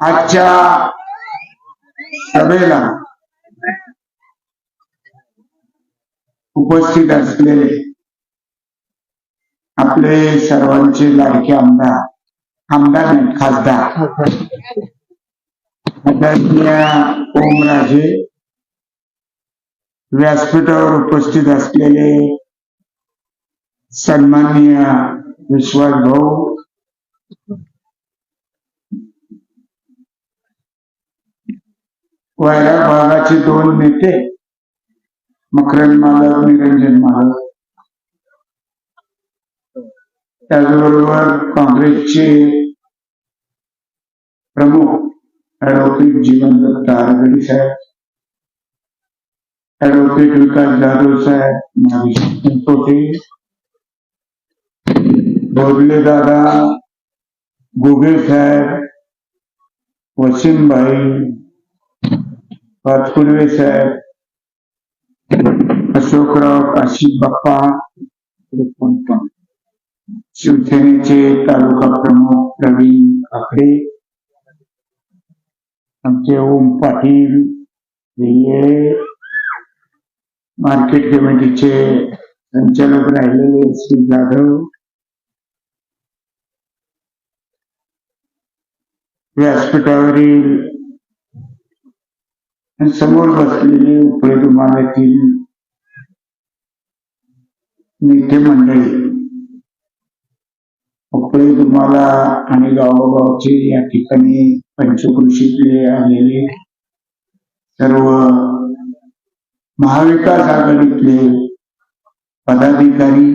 आजच्या सभेला उपस्थित असलेले आपले सर्वांचे लाडके आमदार आमदार नाही खासदार. आदरणीय ओमराजे व्यासपीठावर उपस्थित असलेले सन्माननीय विश्वास भाऊ वायरा भागाचे दोन नेते मकरंद माधव निरंजन माधव. त्याचबरोबर काँग्रेसचे प्रमुख ऍडव्होकेट जीवन दत्त साहेब ऍडव्होकेट विकास जाधव साहेब नागेश कोटे बोरले दादा गोगे साहेब वसीमभाई पाचपुर्वे साहेब अशोकराव काशी पण शिवसेनेचे तालुका प्रमुख प्रवीण काकडे आमचे ओम पाटील मार्केट कमिटीचे संचालक राहिलेले श्री जाधव। व्यासपीठावरील आणि समोर बसलेले उपळे विमानातील नेते मंडळी. उपळे तुम्हाला आणि गावोगावचे या ठिकाणी पंचकृषीतले आलेले सर्व महाविकास आघाडीतले पदाधिकारी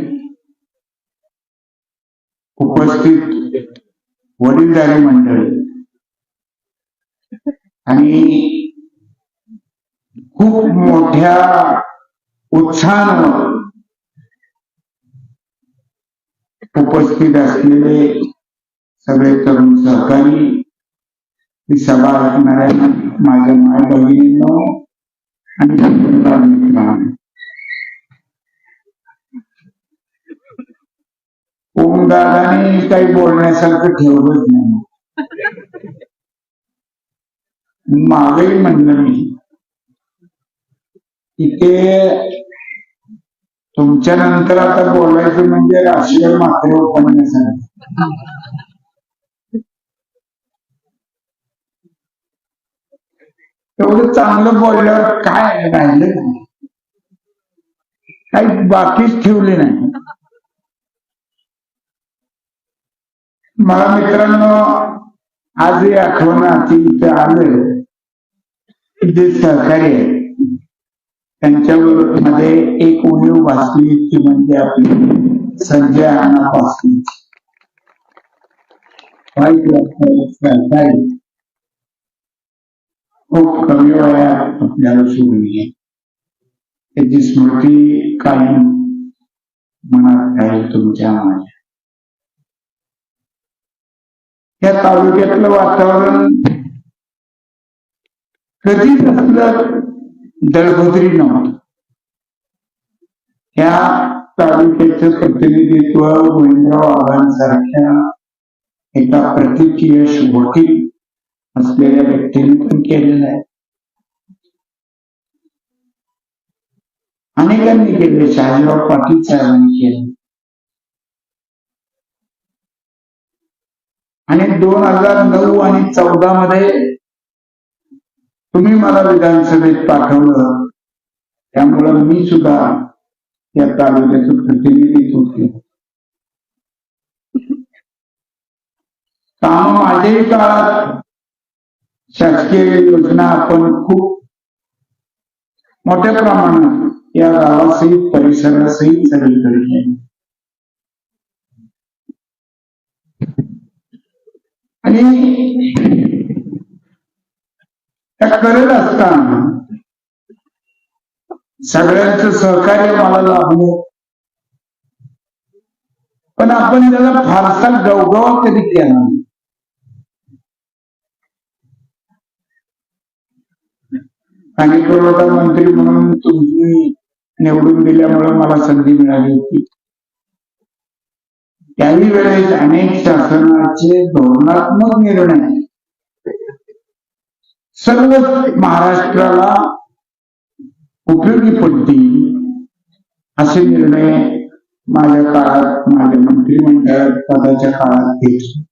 उपस्थित वडीलधारी मंडळी. आणि खूप मोठ्या उत्साहानं उपस्थित असलेले सगळे तरुण सहकारी ही सभा ऐकणाऱ्या माझ्या माय भगिनींनो आणि पत्रकार ओमदादाने काही बोलण्यासारखं ठेवलंच नाही. मागही म्हणलं मी. की ते तुमच्या नंतर आता बोलायचं म्हणजे राष्ट्रीय मात्र उपन्यासाने एवढं चांगलं बोलल्यावर काय राहिलं? काही बाकीच ठेवली नाही. मला मित्रांनो आजही आठवण आली इथे आलं. जे सहकारी आहे. त्यांच्यावर मध्ये एक उणीव भासली ती म्हणजे आपली संजय राणा भासली खूप कमी वयात आपल्याला सोडून आहे त्याची स्मृती कायम मनात राहील तुमच्या माझ्या या तालुक्यातलं वातावरण कधीच असलं दळभद्री नव्हतं या तालुक्याचं प्रतिनिधित्व गोविंदराव आव्हाडांसारख्या एका प्रतिकीय वकील असलेल्या व्यक्तीने पण केलेलं आहे. अनेकांनी केले शहाजीराव पाटील साहेबांनी केले आणि दोन हजार नऊ आणि चौदा मध्ये तुम्ही मला विधानसभेत पाठवलं त्यामुळं मी सुद्धा या तालुक्याचं प्रतिनिधित्व केलं काम माझ्याही काळात शासकीय योजना आपण खूप मोठ्या प्रमाणात या गावासहित परिसरासहित सगळीकडे आणि त्या करत असताना सगळ्यांचं सहकार्य मला लाभलं पण आपण त्याला फारसा गवगाव कधी केला नाही. पाणी पुरवठा मंत्री म्हणून तुम्ही निवडून दिल्यामुळे मला संधी मिळाली होती त्याही वेळेस अनेक शासनाचे धोरणात्मक निर्णय सर्व महाराष्ट्राला उपयोगी पडतील असे निर्णय माझ्या काळात माझ्या मंत्रिमंडळ पदाच्या काळात घेतले.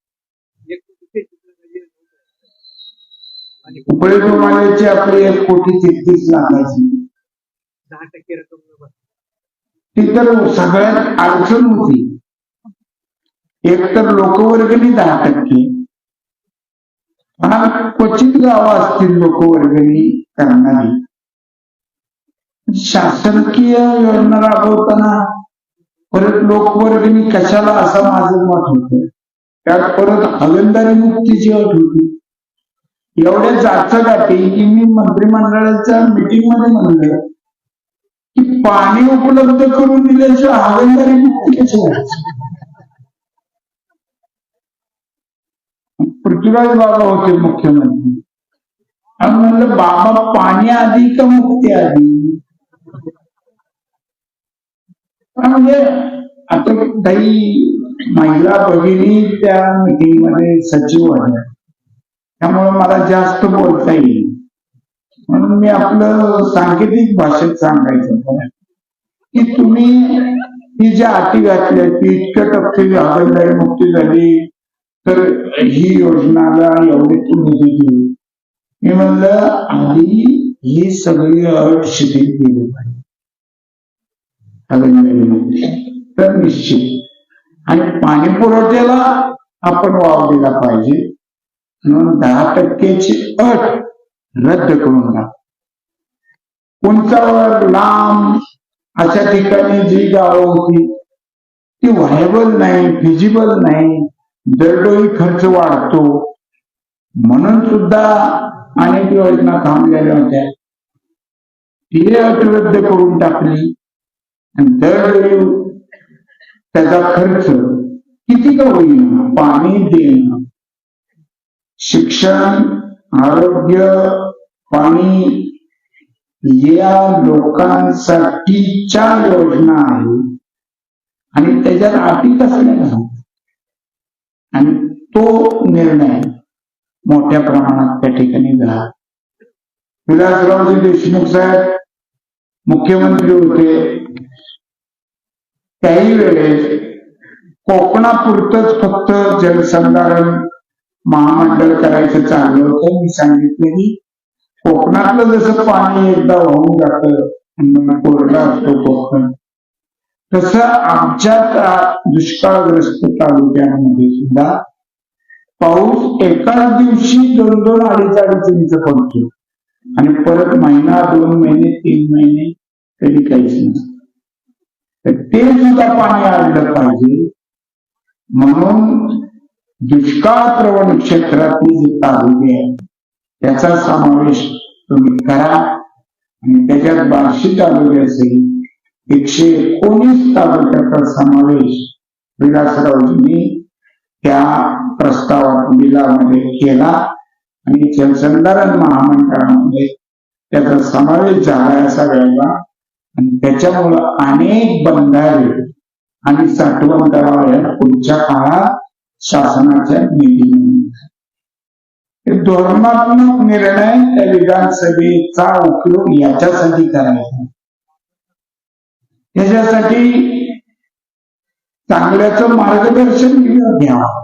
उपयोग उपळे आपली एक कोटी तेहतीस लाखाची. दहा टक्के रक्कम ती तर सगळ्यात अडचण होती. एक तर लोकवर्गणी दहा टक्के. फार क्वचित गावं असतील लोक वर्गणी करणारी. शासकीय योजना राबवताना परत लोकवर्गणी कशाला असं माझं मत होत. त्यात परत हगलदारी मुक्तीची अट होती. एवढ्या जाच गाठी की मी मंत्रिमंडळाच्या मीटिंगमध्ये म्हणलं की पाणी उपलब्ध करून दिल्याशिवाय हगलदारी मुक्ती कशी पृथ्वीराज बाबा होते मुख्यमंत्री. आणि म्हणलं बाबा पाणी आधी का मुक्ती आधी? म्हणजे आता काही महिला भगिनी त्या मिटिंगमध्ये सचिव आहे त्यामुळे मला जास्त बोलता येईल. म्हणून मी आपलं सांकेतिक भाषेत सांगायचं की तुम्ही ही ज्या अटी घातल्या ती इतक्या टक्के हवालदारी मुक्ती झाली. तर ही योजनाला एवढे तुम्ही दिली. मी म्हणलं आधी ही सगळी अट शिथिल केली पाहिजे. तर निश्चित. आणि पाणी पुरवठ्याला आपण वाव दिला पाहिजे. म्हणून दहा टक्क्याची अट रद्द करून टाक. उंचावर लांब अशा ठिकाणी जी गावं होती ती व्हायबल नाही फिजिबल नाही. दरडोई खर्च वाढतो म्हणून सुद्धा अनेक योजना थांबलेल्या होत्या. ती अट रद्द करून टाकली. आणि दरवेळी त्याचा खर्च किती का होईना? पाणी देणं शिक्षण आरोग्य पाणी या लोकांसाठीच्या योजना आहेत. आणि त्याच्यात अटी कसल्या नाही आणि तो निर्णय मोठ्या प्रमाणात त्या ठिकाणी झाला. विलासरावजी देशमुख साहेब मुख्यमंत्री होते. त्याही वेळेस कोकणापुरतच फक्त जलसंधारण महामंडळ करायचं चाललं होतं. मी सांगितलं की कोकणातलं जसं पाणी एकदा वाहून जातं कोरडा असतो कोकण तसं आमच्या दुष्काळग्रस्त तालुक्यामध्ये सुद्धा पाऊस एकाच दिवशी दोन दोन अडीच अडीच इंच पडतो. आणि परत महिना दोन महिने तीन महिने कधी काहीच नसतं तर ते सुद्धा पाणी आणलं पाहिजे. म्हणून दुष्काळ प्रवण क्षेत्रातली जे तालुके आहेत त्याचा समावेश तुम्ही करा. आणि त्याच्यात बार्शी असेल एकशे एकोणीस तालुक्याचा समावेश विलासरावजींनी त्या प्रस्तावात बिलामध्ये केला. आणि जलसंधारण महामंडळामध्ये त्याचा समावेश झाला या सगळ्याला आणि त्याच्यामुळं अनेक बंधारे आणि साठवण करावया पुढच्या काळात शासनाच्या निधी धोरणात्मक निर्णय त्या विधानसभेचा उपयोग याच्यासाठी करायचा. त्याच्यासाठी चांगल्याचं मार्गदर्शन घ्यावा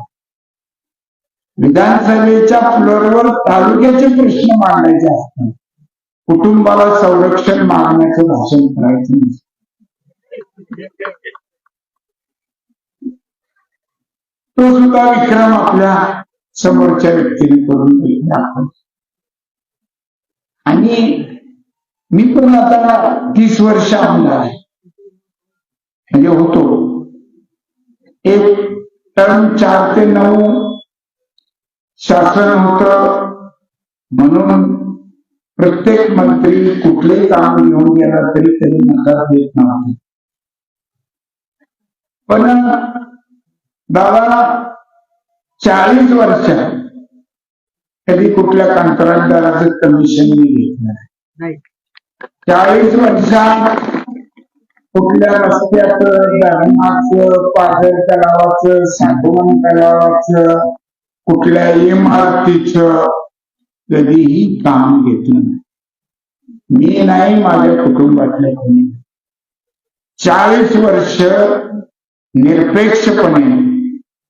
विधानसभेच्या फ्लोरवर तालुक्याचे प्रश्न मांडायचे असतात. कुटुंबाला संरक्षण मागण्याचं भाषण करायचं नसतं. तो सुद्धा विक्रम आपल्या समोरच्या व्यक्तीने करून दाखवतो आणि मी पण आता तीस वर्ष आमदार आहे. म्हणजे होतो. एक टर्म चार ते नऊ शासन होत. म्हणून प्रत्येक मंत्री कुठलेही काम घेऊन गेला तरी त्यांनी नकार देत नव्हते. पण दादा चाळीस वर्षात कधी कुठल्या कंत्राटदाराचं कमिशन मी घेतलं. नाही. नाही. चाळीस वर्षात कुठल्या रस्त्याचं धरणाचं पाझर तलावाचं साठवण तलावाचं कुठल्या इमारतीचं कधीही काम घेतलं नाही. मी नाही माझ्या कुटुंबातल्या कोणी चाळीस वर्ष निरपेक्षपणे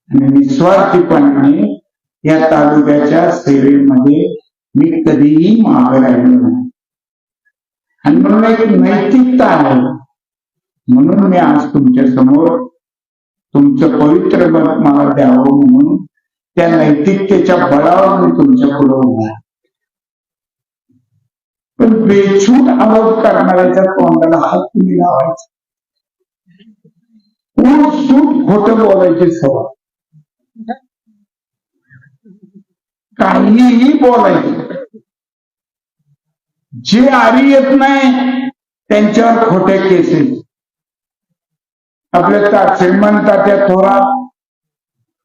आणि निस्वार्थीपणाने या तालुक्याच्या सेवेमध्ये मी कधीही मागे राहिलो नाही. आणि म्हणून एक नैतिकता आहे. म्हणून मी आज तुमच्यासमोर तुमचं पवित्र मत मला द्यावं म्हणून त्या नैतिकतेच्या बळावर मी तुमच्यापुढे उभा पण बेछूट आरोप करणाऱ्याच्या तोंडाला हात तुम्ही लावायचा. सूट खोट बोलायची सवय. काहीही बोलायचं. जे आरी येत नाही त्यांच्यावर खोटे केसेस आपल्या ता- श्रीमंत तात्या थोरात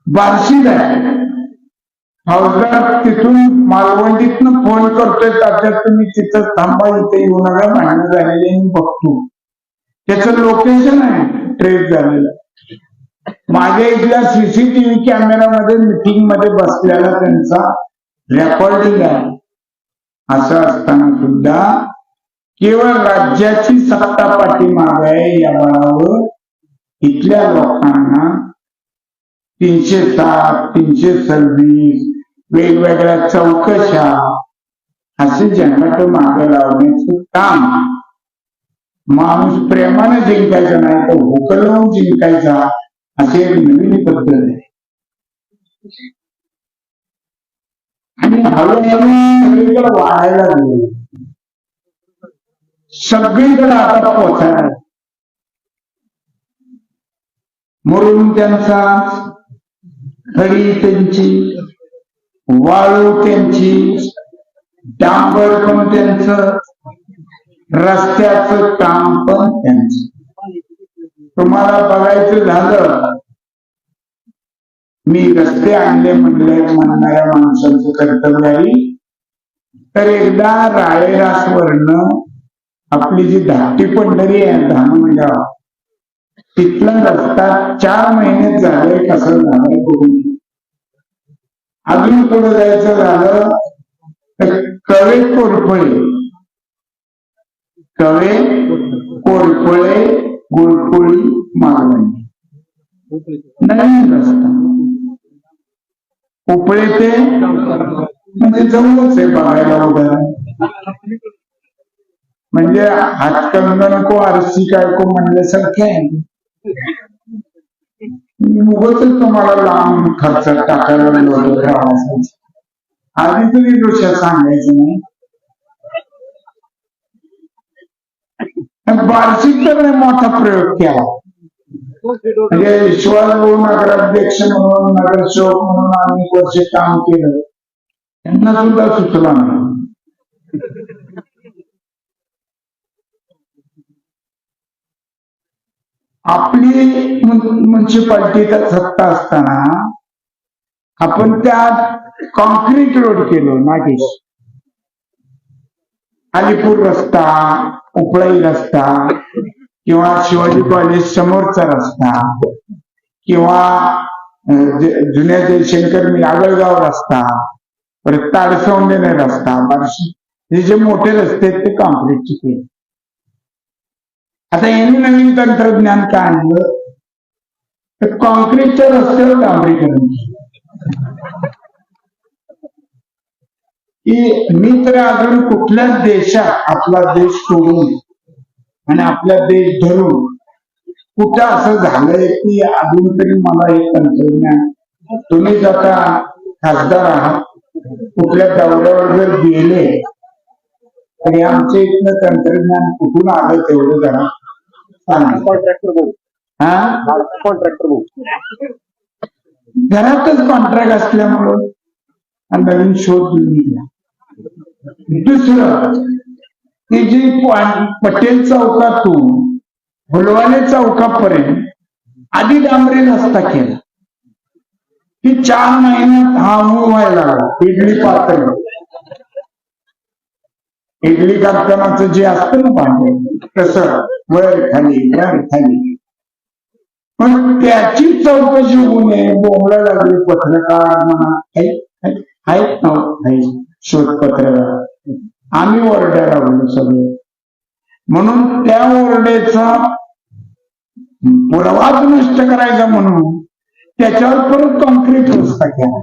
बार्शीत आहे फौजदार तिथून मालवंडीतनं फोन करतोय तात्यात तुम्ही तिथं थांबा इथे येऊ नका भांडणं झालेले मी बघतो. त्याचं लोकेशन आहे ट्रेस झालेलं. माझ्या इथल्या सीसीटीव्ही कॅमेरामध्ये मीटिंगमध्ये बसलेला त्यांचा रेकॉर्डिंग आहे. असं असताना सुद्धा केवळ राज्याची सत्ता पाठीमाग आहे या बळावर. इथल्या लोकांना तीनशे सात तीनशे सव्वीस वेगवेगळ्या चौकशा असे जनमत मागे लावण्याचं काम. माणूस प्रेमाने जिंकायचा नाही तर हुकलवून जिंकायचा अशी एक नवीन पद्धत आहे. आणि हळूहळू वाढायला सगळीकडे आता पोचायला म्हणून त्यांचा खडी त्यांची वाळू त्यांची डांबर पण त्यांचं रस्त्याचं काम पण त्यांचं. तुम्हाला बघायचं झालं मी रस्ते आणले म्हणले म्हणणाऱ्या माणसांचं कर्तव्य आहे. तर एकदा राळेरासवरनं आपली जी धाकटी पंढरी आहे म्हणजे तिथला रस्ता चार महिने झाले कसं झालं बघून अजून पुढे जायचं झालं तर कवे कोरफळे. कवे कोरफळे गुळकुळी मालवणी. नवीन रस्ता. उपळे ते म्हणजे जवळच आहे बघायला वगैरे. म्हणजे हातकंगन को आरसी काय को म्हणल्यासारखे आहे. उगच तुम्हाला लांब खर्च टाकायला लागलो प्रवासाचा आधी तुम्ही दृश्य सांगायचं नाही. बार्शीत तर लय मोठा प्रयोग केला. म्हणजे ईश्वरभाऊ नगराध्यक्ष म्हणून नगरसेवक म्हणून अनेक वर्ष काम केलं. त्यांना सुद्धा सुचला नाही. आपली म्युन्सिपाल्टी सत्ता असताना आपण त्यात कॉन्क्रीट रोड केलो नागेश अलीपूर रस्ता उपळई रस्ता किंवा शिवाजी कॉलेज समोरचा रस्ता किंवा जुन्या ज- जुन्या जयशंकर मी आगळगाव रस्ता परत ताडसौंडेने रस्ता बार्शी हे जे मोठे रस्ते आहेत ते कॉन्क्रीटचे केले आता यांनी नवीन तंत्रज्ञान काय आणलं? तर कॉन्क्रीटच्या रस्त्यावर डांबरीकरण की मी तर अजून कुठल्याच देशात आपला देश सोडून आणि आपला देश धरून कुठं असं झालंय की अजून तरी मला हे तंत्रज्ञान तुम्ही जर आता खासदार आहात कुठल्या दौऱ्यावर जर गेले तरी आमच्या इथलं तंत्रज्ञान कुठून आलं तेवढं जरा कॉन्ट्रॅक्टर भाऊ हा? कॉन्ट्रॅक्टर भाऊ घरातच कॉन्ट्रॅक्ट असल्यामुळं नवीन शोध निघला. दुसरं जी पा- पटेल चौकातून फुलवाने चौकापर्यंत आधी डांबरी रस्ता केला. की चार महिन्यात हा मूळ व्हायला लागला. इडली पातळ. इडली करतानाच जे असतं ना भांडे तसं. वर खाली वर खाली. पण त्याची चौकशी होऊ नये बोंबला लागली पत्रकार म्हणा आहेत ना शोधपत्र. आम्ही ओरड्या लागलो सगळे. म्हणून त्या ओरड्याचा पुरावाच नष्ट करायचा म्हणून त्याच्यावर परत कॉन्क्रीट रस्ता केला.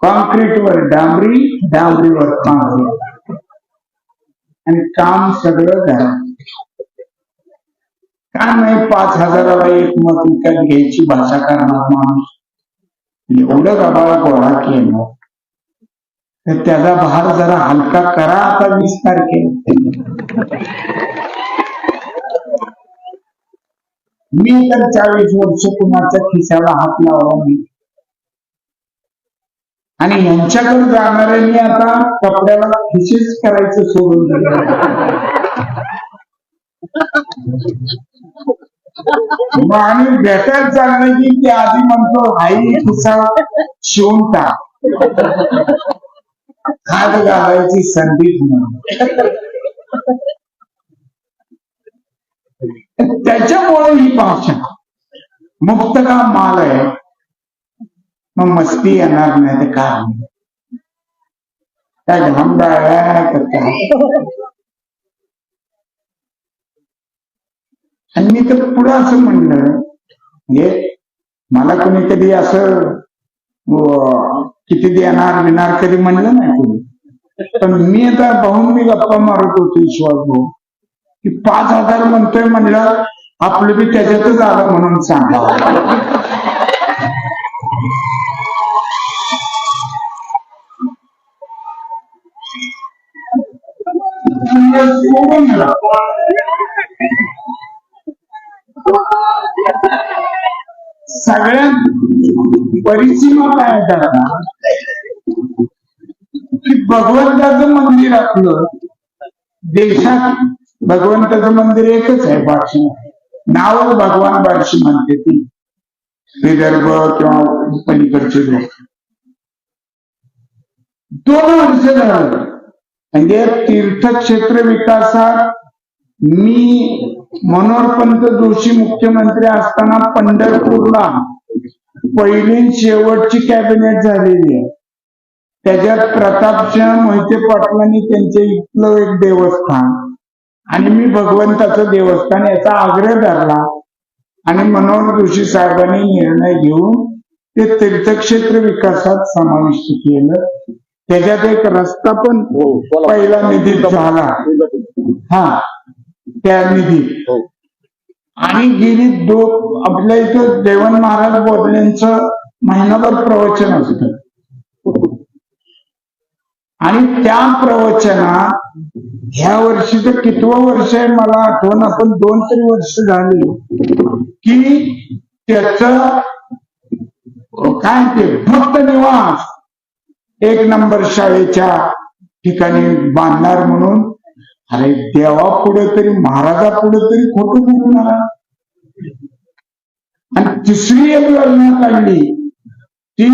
कॉन्क्रीटवर डांबरी डांबरीवर कॉन्क्रीट आणि काम सगळं झालं. काय नाही पाच हजाराला एक मत विकत घ्यायची भाषा करणार माणूस. एवढं गबाळा गोळा केलं. तर त्याचा भार जरा हलका करा आता वीस तारखेला मी तर चाळीस वर्ष कुणाच्या खिशाला हात लावला नाही. आणि यांच्याकडे जाणाऱ्यांनी आता कपड्याला खिशेच करायचं सोडून दिलं मग आम्ही भेटायला चाललं की ते आधी म्हणतो आई खिसा शिवून टाक. खाद घालायची संधीच त्याच्यामुळे ही भाषा मुक्त का माल आहे. मग मस्ती येणार नाही तर काय? काय घामदाळ्या का काय? आणि मी तर पुढं असं म्हणलं म्हणजे मला कोणी कधी असं किती देणार विणार कधी म्हणलं नाही कोणी. पण मी आता पाहून मी गप्पा मारत होतो विश्वास भाऊ की पाच हजार म्हणतोय म्हणलं आपलं बी त्याच्यातच आलं म्हणून सांगा. सगळ्यात परिसीमा काय करणार त्याला? की भगवंताचं मंदिर आपलं. देशात भगवंताचं मंदिर एकच आहे बारशी नाव भगवान बारशी म्हणते ती. विदर्भ किंवा पलीकडचे लोक. दोन वर्ष झालं. म्हणजे तीर्थक्षेत्र विकासात मी मनोहरपंत जोशी मुख्यमंत्री असताना पंढरपूरला पहिली शेवटची कॅबिनेट झालेली आहे. त्याच्यात प्रतापसिंह मोहिते पाटलांनी त्यांचे इथलं एक देवस्थान आणि मी भगवंताचं देवस्थान याचा आग्रह धरला आणि मनोहर जोशी साहेबांनी निर्णय घेऊन ते तीर्थक्षेत्र विकासात समाविष्ट केलं. त्याच्यात एक रस्ता पण पहिला निधीत झाला. हा. त्या निधी आणि गेली दो आपल्या इथं देवन महाराज बोधलेंचं महिनाभर प्रवचन असतं. आणि त्या प्रवचनात ह्या वर्षीचं कितवं वर्ष आहे मला आठवण आपण दोन तरी वर्ष झाली. की त्याच काय ते भक्त निवास एक नंबर शाळेच्या ठिकाणी बांधणार म्हणून अरे देवा पुढे तरी महाराजा पुढे तरी खोट बोलणार. आणि तिसरी एक योजना काढली. ती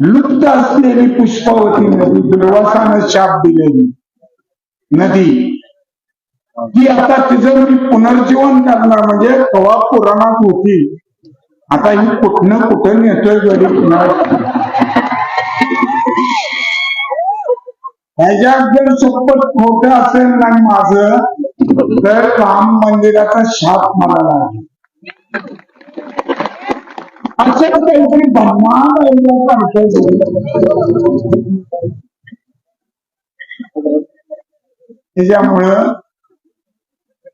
लुप्त असलेली पुष्पावती नदी दुर्वासानं शाप दिलेली नदी. ती आता तिचं मी पुनर्जीवन करणार म्हणजे कवा पुराणात होती. आता ही कुठनं कुठं नेतोय गडी पुन्हा ह्याच्यात जर शपथ खोट असेल ना माझं तर राम मंदिराचा शाप मला लागेल. असं काहीतरी भन्नाट त्याच्यामुळं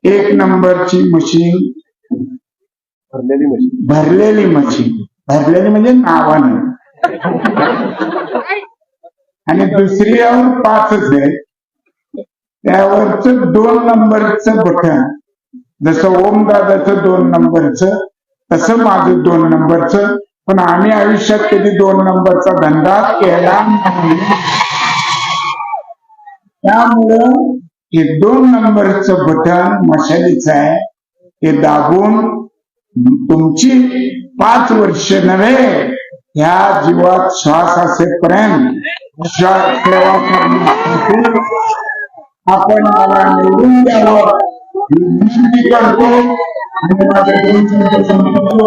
एक नंबरची मशीन भरलेली मशीन. भरलेली मशीन. भरलेली म्हणजे नावाने. आणि दुसऱ्यावर पाचच आहे. त्यावरच दोन नंबरचं बटन. जसं ओम दादाचं दोन नंबरचं तसं माझं दोन नंबरचं. पण आम्ही आयुष्यात कधी दोन नंबरचा धंदा केला नाही. त्यामुळं हे दोन नंबरचं बटन मशालीचं आहे. ते दाबून तुमची पाच वर्ष नव्हे. ह्या जीवात श्वास असेपर्यंत श्वास सेवा करण्यासाठी आपण मला निवडून द्यावं ही विनंती करतो आणि माझ्या दोन शब्द संपवतो.